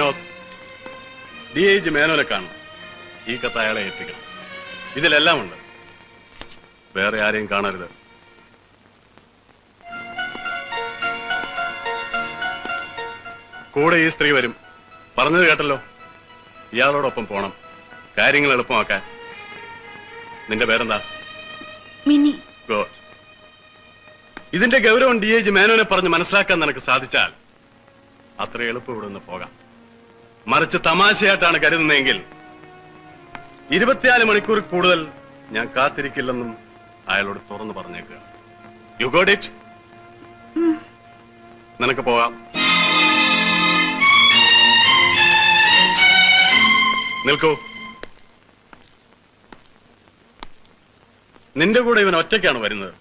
Vinod D I G മേനോനെ കാണണം. ഈ കത്ത് അയാളെ എത്തിക്കണം ഇതിലെല്ലാം ഉണ്ട്. വേറെ ആരെയും കാണരുത്. കൂടെ ഈ സ്ത്രീ വരും. പറഞ്ഞത് കേട്ടല്ലോ? ഇയാളോടൊപ്പം പോണം. കാര്യങ്ങൾ എളുപ്പമാക്കാൻ. നിന്റെ പേരെന്താ? മിന്നി ഗോഡ്. ഇതിന്റെ ഗൗരവം ഡി ഐ ജി മേനോനെ പറഞ്ഞ് മനസ്സിലാക്കാൻ നിനക്ക് സാധിച്ചാൽ അത്ര എളുപ്പം ഇവിടെ നിന്ന് പോകാം. മറിച്ച് തമാശയായിട്ടാണ് കരുതുന്നതെങ്കിൽ ഇരുപത്തിനാല് മണിക്കൂർ കൂടുതൽ ഞാൻ കാത്തിരിക്കില്ലെന്നും അയാളോട് തുറന്നു പറഞ്ഞേക്കുക. യു ഗോഡ് ഇറ്റ് നിനക്ക് പോവാം നിൽക്കൂ. നിന്റെ കൂടെ ഇവൻ ഒറ്റയ്ക്കാണ് വരുന്നത്.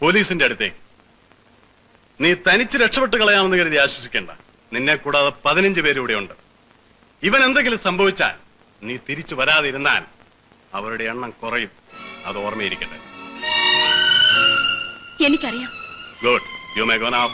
പോലീസിന്റെ അടുത്തേക്ക്. നീ തനിച്ച് രക്ഷപ്പെട്ട് കളയാമെന്ന് കരുതി ആശ്വസിക്കേണ്ട. നിന്നെ കൂടാതെ പതിനഞ്ച് പേര് ഉണ്ട്. ഇവൻ എന്തെങ്കിലും സംഭവിച്ചാൽ നീ തിരിച്ചു വരാതിരുന്നാൽ അവരുടെ എണ്ണം കുറയും. അത് ഓർമ്മയിരിക്കട്ടെ. എനിക്കറിയാം. Good you may go now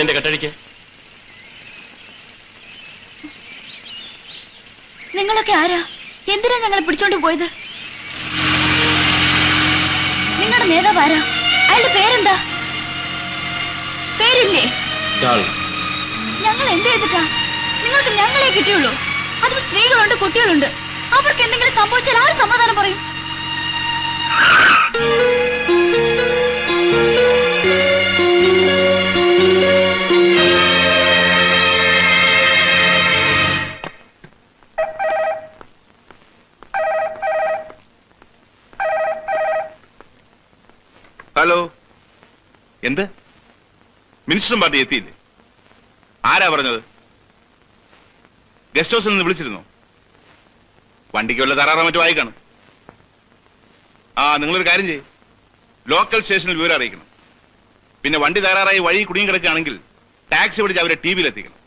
കണ്ണിന്റെ കെട്ടഴിക്ക്. നിങ്ങളൊക്കെ ആരാ? എന്തിനാ ഞങ്ങളെ പിടിച്ചോണ്ട് പോയത്? നിങ്ങളുടെ നേതാവ് ആരാ? അയാളുടെ പേരെന്താ? പേരില്ലേ? ഞങ്ങൾ എന്ത് ചെയ്തിട്ടാ? നിങ്ങൾക്ക് ഞങ്ങളെ കിട്ടിയുള്ളൂ. അതും സ്ത്രീകളുണ്ട് കുട്ടികളുണ്ട്. അവർക്ക് എന്തെങ്കിലും സംഭവിച്ചാൽ ആര് സമാധാനം പറയും? എന്ത്? മിനിസ്റ്ററും പാർട്ടി എത്തിയില്ലേ? ആരാ പറഞ്ഞത്? ഗസ്റ്റ് ഹൗസിൽ നിന്ന് വിളിച്ചിരുന്നോ? വണ്ടിക്ക് വല്ല തറാറ മറ്റോ ആയി കാണും ആ നിങ്ങളൊരു കാര്യം ചെയ്യും. ലോക്കൽ സ്റ്റേഷനിൽ വിവരം അറിയിക്കണം. പിന്നെ വണ്ടി തകരാറായി വഴി കുടിയും കിടക്കുകയാണെങ്കിൽ ടാക്സി പിടിച്ച് അവരെ ടി വിയിൽ എത്തിക്കണം.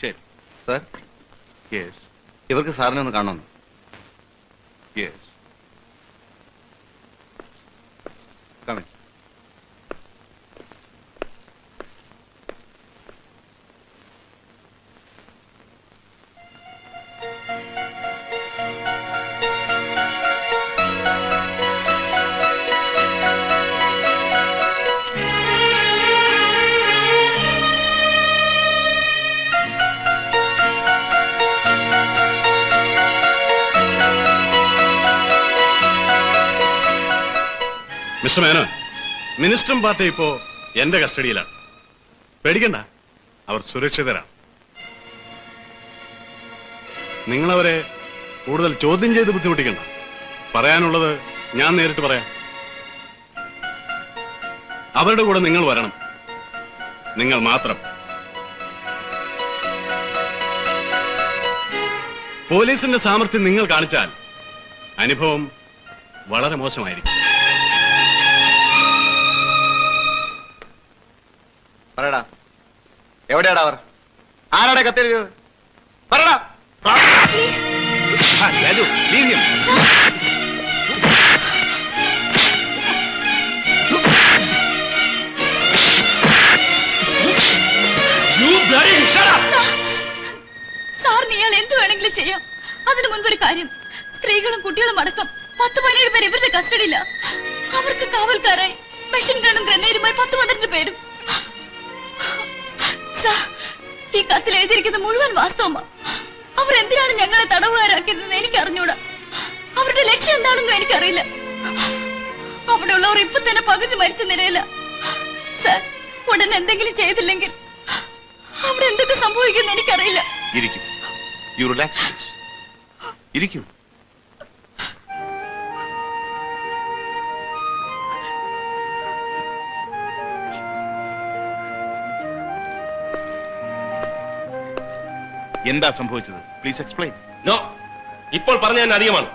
ശരി. സാർ? യെസ് ഇവർക്ക് സാറിനെ ഒന്ന് കാണണം. Yes come in mister Menon മിനിസ്റ്ററും party ഇപ്പോ എന്റെ കസ്റ്റഡിയിലാണ്. പേടിക്കണ്ട അവർ സുരക്ഷിതരാണ്. നിങ്ങളവരെ കൂടുതൽ ചോദ്യം ചെയ്ത് ബുദ്ധിമുട്ടിക്കണ്ട. പറയാനുള്ളത് ഞാൻ നേരിട്ട് പറയാം. അവരുടെ കൂടെ നിങ്ങൾ വരണം. നിങ്ങൾ മാത്രം. പോലീസിന്റെ സാമർഥ്യം നിങ്ങൾ കാണിച്ചാൽ അനുഭവം വളരെ മോശമായിരിക്കും. പറയടാ. എവിടെയാടാ അവർ? ആരാടെ കത്തെഴുതിയത്? പറയടാ. ഇയാൾ എന്ത് വേണമെങ്കിലും ചെയ്യാം. അതിനു മുൻപൊരു കാര്യം. സ്ത്രീകളും കുട്ടികളും അടക്കം പത്ത് പതിനേഴ് പേര് ഇവരുടെ കസ്റ്റഡിയില്ല അവർക്ക് കാവൽക്കാരായി മെഷീൻ ഗണ്ണും ഗ്രനേഡുമായി പത്ത് പന്ത്രണ്ട് പേരും. ഈ കത്തിൽ എഴുതിയിരിക്കുന്ന മുഴുവൻ വാസ്തവമാ അവരെന്തിനാണ് ഞങ്ങളെ തടവുകാരാക്കിയതെന്ന് എനിക്ക് അറിഞ്ഞൂടാ അവരുടെ ലക്ഷ്യം എന്താണെന്നും എനിക്കറിയില്ല. അവിടെയുള്ളവർ ഇപ്പൊ തന്നെ പകുതി മരിച്ച നിലയില. സാർ ഉടൻ എന്തെങ്കിലും ചെയ്തില്ലെങ്കിൽ അവിടെ എന്തൊക്കെ സംഭവിക്കുന്നു എനിക്കറിയില്ല. ഇരിക്കും. യു റിലാക്സ് ഇരിക്കും. എന്താ സംഭവിച്ചത്? പ്ലീസ് എക്സ്പ്ലെയിൻ നോ ഇപ്പോൾ പറഞ്ഞു തന്നെ അധികമാണ്.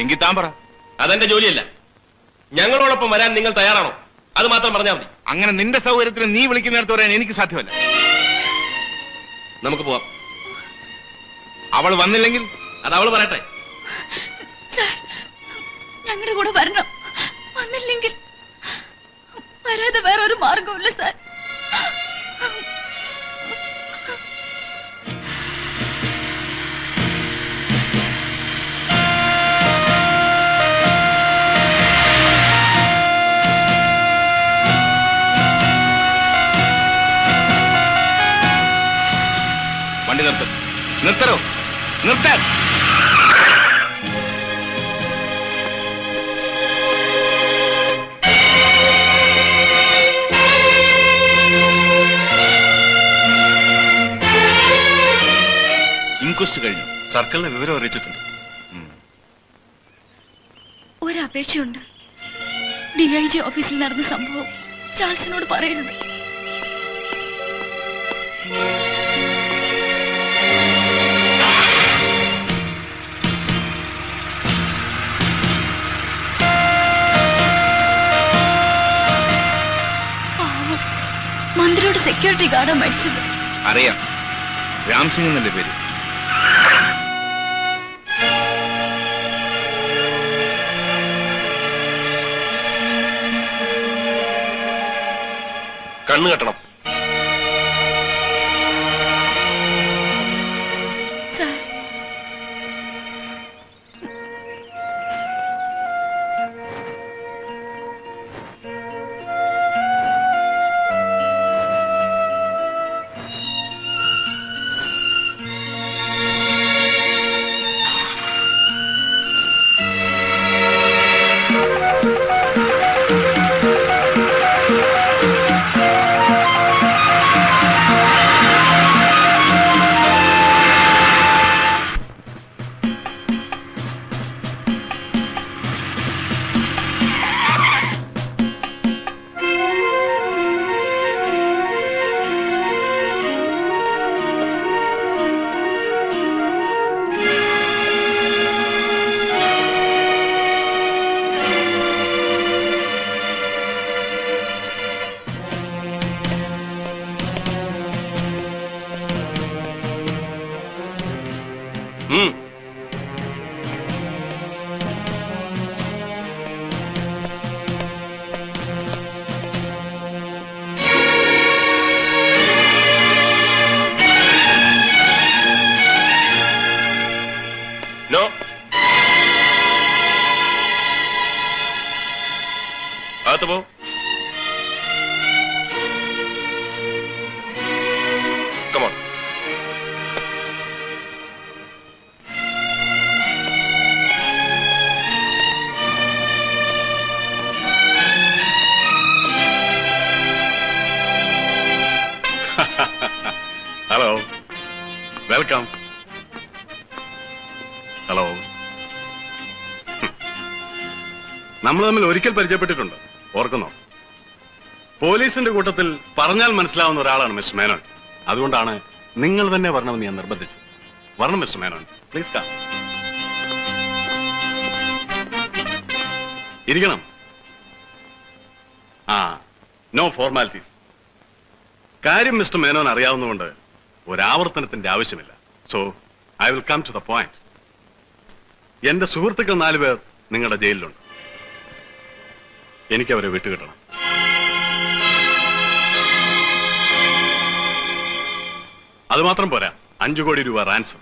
എങ്കിൽ താൻ പറ. അതെന്റെ ജോലിയല്ല. ഞങ്ങളോടൊപ്പം വരാൻ നിങ്ങൾ തയ്യാറാണോ? അത് മാത്രം പറഞ്ഞാൽ മതി. അങ്ങനെ നിന്റെ സൗകര്യത്തിന് നീ വിളിക്കുന്നിടത്ത് പറയാൻ എനിക്ക് സാധ്യമല്ല. നമുക്ക് പോവാം. അവൾ വന്നില്ലെങ്കിൽ? അത് അവൾ പറയട്ടെ. ഞങ്ങളുടെ കൂടെ വരണം. വന്നില്ലെങ്കിൽ വരാതെ വേറെ ഒരു മാർഗമില്ല സാർ. നിർത്താൻ ഇൻക്വസ്റ്റ് കഴിഞ്ഞു. സർക്കിളിനെ വിവരം അറിയിച്ചിട്ടുണ്ട്. ഒരപേക്ഷയുണ്ട്. ഡി ഐ ജി ഓഫീസിൽ നടന്ന സംഭവം ചാൾസിനോട് പറയരുത്. മന്ത്രിയുടെ സെക്യൂരിറ്റി ഗാർഡാ മരിച്ചത്. അറിയാം. രാംസിംഗ് എന്നല്ലേ പേര്? കണ്ണു കെട്ടണം. വെൽക്കം ഹലോ നമ്മൾ തമ്മിൽ ഒരിക്കൽ പരിചയപ്പെട്ടിട്ടുണ്ട്. ഓർക്കുന്നോ. പോലീസിന്റെ കൂട്ടത്തിൽ പറഞ്ഞാൽ മനസ്സിലാവുന്ന ഒരാളാണ് മിസ്റ്റർ മേനോൻ. അതുകൊണ്ടാണ് നിങ്ങൾ തന്നെ വരണമെന്ന് ഞാൻ നിർബന്ധിച്ചു. വരണം മിസ്റ്റർ മേനോൻ. പ്ലീസ് കാ ഇരിക്കണം. ആ നോ ഫോർമാലിറ്റീസ് കാര്യം മിസ്റ്റർ മേനോൻ അറിയാവുന്നതുകൊണ്ട് ഒരാവർത്തനത്തിന്റെ ആവശ്യമില്ല. So I will come to the point എന്റെ സുഹൃത്തുക്കൾ നാലുപേർ നിങ്ങളുടെ ജയിലിലുണ്ട്. എനിക്ക് അവരെ വിട്ടുകിട്ടണം. അതുമാത്രം പോരാ. അഞ്ചു കോടി രൂപ റാൻസം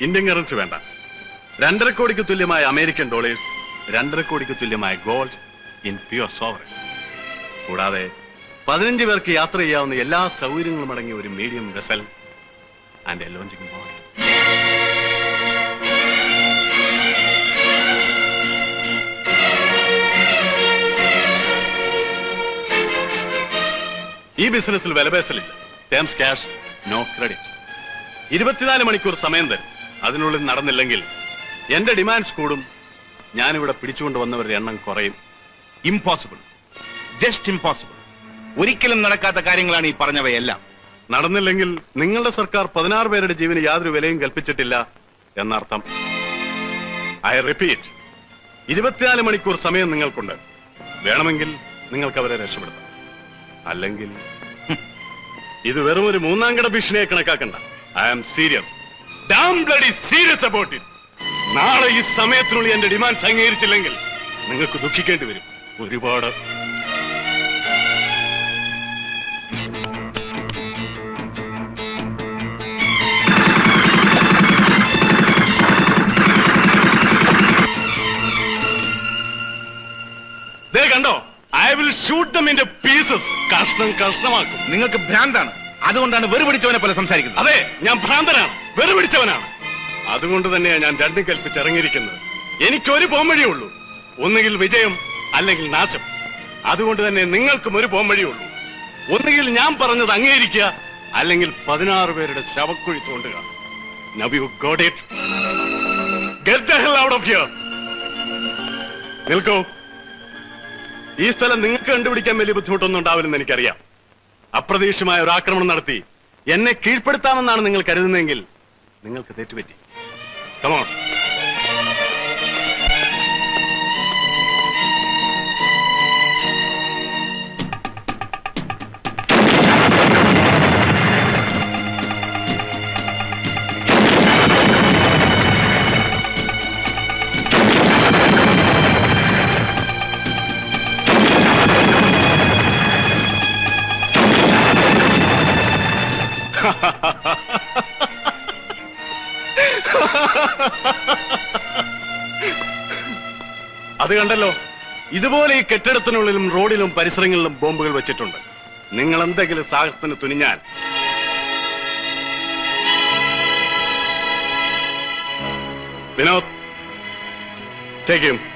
ഇന്ത്യൻ കറൻസി വേണ്ട. രണ്ടര കോടിക്ക് തുല്യമായ അമേരിക്കൻ ഡോളേഴ്സ് രണ്ടര കോടിക്ക് തുല്യമായ ഗോൾഡ് ഇൻ പ്യുവർ സോവറൻ കൂടാതെ പതിനഞ്ച് പേർക്ക് യാത്ര ചെയ്യാവുന്ന എല്ലാ സൗകര്യങ്ങളും അടങ്ങിയ ഒരു medium vessel and a launching board ഈ ബിസിനസ്സിൽ വിലപേശലില്ല ടേംസ് ക്യാഷ് നോ ക്രെഡിറ്റ് ഇരുപത്തിനാല് മണിക്കൂർ സമയം തരും. അതിനുള്ളിൽ നടന്നില്ലെങ്കിൽ എന്റെ ഡിമാൻഡ്സ് കൂടും. ഞാനിവിടെ പിടിച്ചുകൊണ്ട് വന്നവരുടെ എണ്ണം കുറയും. ഇംപോസിബിൾ ജസ്റ്റ് ഇംപോസിബിൾ ഒരിക്കലും നടക്കാത്ത കാര്യങ്ങളാണ് ഈ പറഞ്ഞവയെല്ലാം. നടന്നില്ലെങ്കിൽ നിങ്ങളുടെ സർക്കാർ പതിനാറ് പേരുടെ ജീവന് യാതൊരു വിലയും കൽപ്പിച്ചിട്ടില്ല എന്നർത്ഥം. ഐ റിപ്പീറ്റ് ഇരുപത്തിനാല് മണിക്കൂർ സമയം നിങ്ങൾക്കുണ്ട്. വേണമെങ്കിൽ നിങ്ങൾക്ക് അവരെ രക്ഷപ്പെടുത്താം. അല്ലെങ്കിൽ ഇത് വെറും ഒരു മൂന്നാം കട ഭീഷണിയെ കണക്കാക്കണ്ട. I am serious damn bloody serious about നാളെ ഈ സമയത്തിനുള്ളിൽ എന്റെ ഡിമാൻഡ് അംഗീകരിച്ചില്ലെങ്കിൽ നിങ്ങൾക്ക് ദുഃഖിക്കേണ്ടി വരും. ഒരുപാട് ഷൂട്ട് ദം ഇൻ പീസസ് കഷ്ണം കഷ്ണമാക്കും. നിങ്ങൾക്ക് ഭ്രാന്താണ്. അതുകൊണ്ടാണ് വെറുപിടിച്ചവനെ പോലെ സംസാരിക്കുന്നത്. അതെ ഞാൻ ഭ്രാന്തനാണ്. വെറുപിടിച്ചവനാണ്. അതുകൊണ്ട് തന്നെയാണ് ഞാൻ രണ്ടും കൽപ്പിച്ച് ഇറങ്ങിയിരിക്കുന്നത് എനിക്കൊരു പോംവഴിയേ ഉള്ളൂ. ഒന്നുകിൽ വിജയം അല്ലെങ്കിൽ നാശം. അതുകൊണ്ട് തന്നെ നിങ്ങൾക്കും ഒരു പോംവഴിയേ ഉള്ളൂ. ഒന്നുകിൽ ഞാൻ പറഞ്ഞത് അംഗീകരിക്കുക അല്ലെങ്കിൽ പതിനാറ് പേരുടെ ശവക്കുഴി തോണ്ടുക. Now you got it get the hell out of here നിൽക്കൂ. ഈ സ്ഥലം നിങ്ങൾക്ക് കണ്ടുപിടിക്കാൻ വലിയ ബുദ്ധിമുട്ടൊന്നും ഉണ്ടാവില്ലെന്ന് എനിക്കറിയാം. അപ്രതീക്ഷിതമായ ഒരു ആക്രമണം നടത്തി എന്നെ കീഴ്പ്പെടുത്താമെന്നാണ് നിങ്ങൾ കരുതുന്നതെങ്കിൽ നിങ്ങൾക്ക് തെറ്റുപറ്റി. കമോൺ അത് കണ്ടല്ലോ. ഇതുപോലെ ഈ കെട്ടിടത്തിനുള്ളിലും റോഡിലും പരിസരങ്ങളിലും ബോംബുകൾ വെച്ചിട്ടുണ്ട്. നിങ്ങൾ എന്തെങ്കിലും സാഹസത്തിന് തുനിഞ്ഞാൽ. Vinod take him